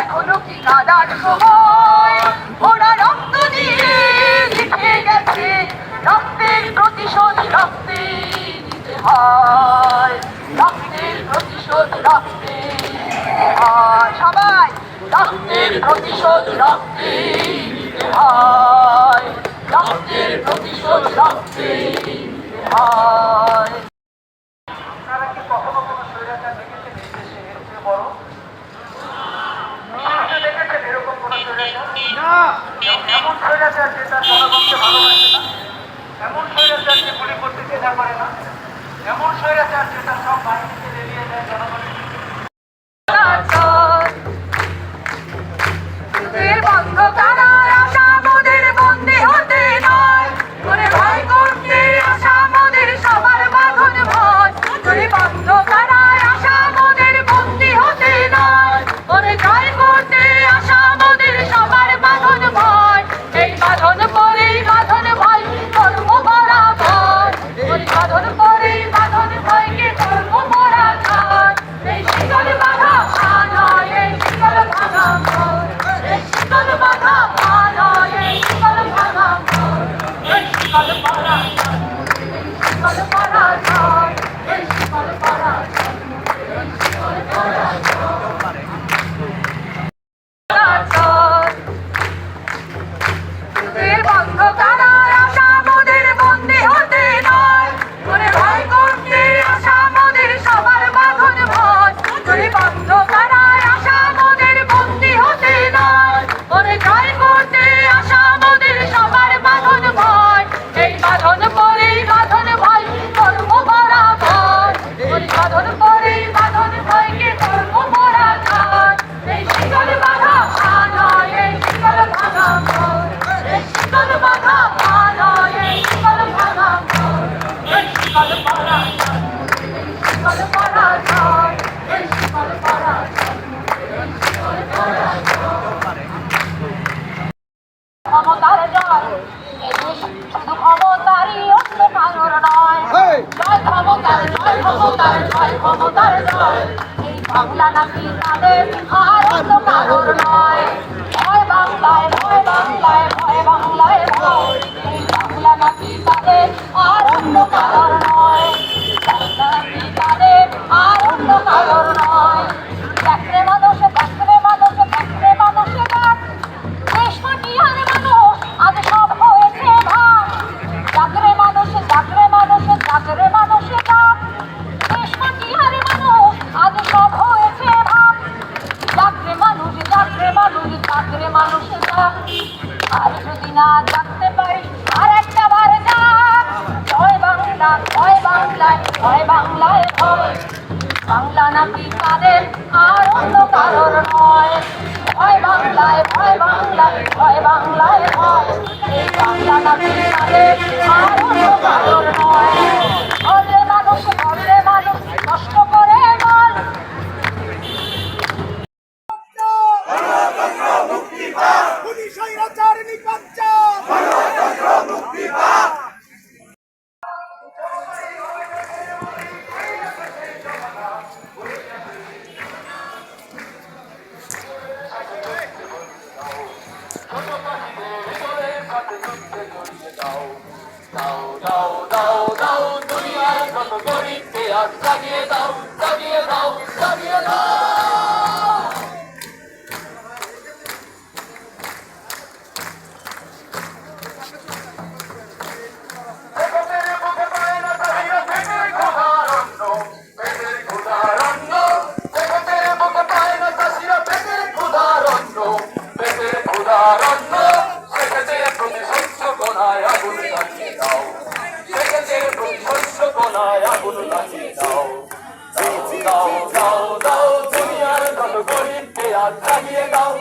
এখনও কি কাদার সময়? ওরা রক্ত দিয়ে লিখে গেছে। রক্তের প্রতিশোধ, রক্তে নিতে হয়। রক্তের প্রতিশোধ, রক্তে হয়। সবাই, রক্তের প্রতিশোধ, রক্তে নিতে হয়। রক্তের প্রতিশোধ, রক্তে হয়। 啊。ক্ষমতার জয়, ক্ষমতার এই বাংলা নাকি তাদের আর অন্য কারোর নয়? ভয় বাংলায় ভয় বাংলায় ভয় বাংলায় এই বাংলা নাকি তাদের আর অন্য নয়? বাংলা নাকি আর অন্য কারোর থাকলে মানুষের আর যদি না থাকতে পারি, আর একটা বারে যান জয় বাংলা, জয় বাংলায় জয় বাংলায় হয়। বাংলা নাকি তাদের আর অন্য কারোর নয়। ভয় বাংলায় ভয় বাংলায় ভয় বাংলায় হয়। বাংলা নাকি তাদের আর অন্য কারোর নয়। হাতে দুঃখে জড়িয়ে দাও দাও দাও দাও দাও দুনিয়ার কত গরিবকে আজ জাগিয়ে দাও জাগিয়ে দাও জাগিয়ে দাও জানায় আগুন লাগিয়ে দাও দাও দাও দাও দাও দুনিয়ার দল গরিবকে আর লাগিয়ে দাও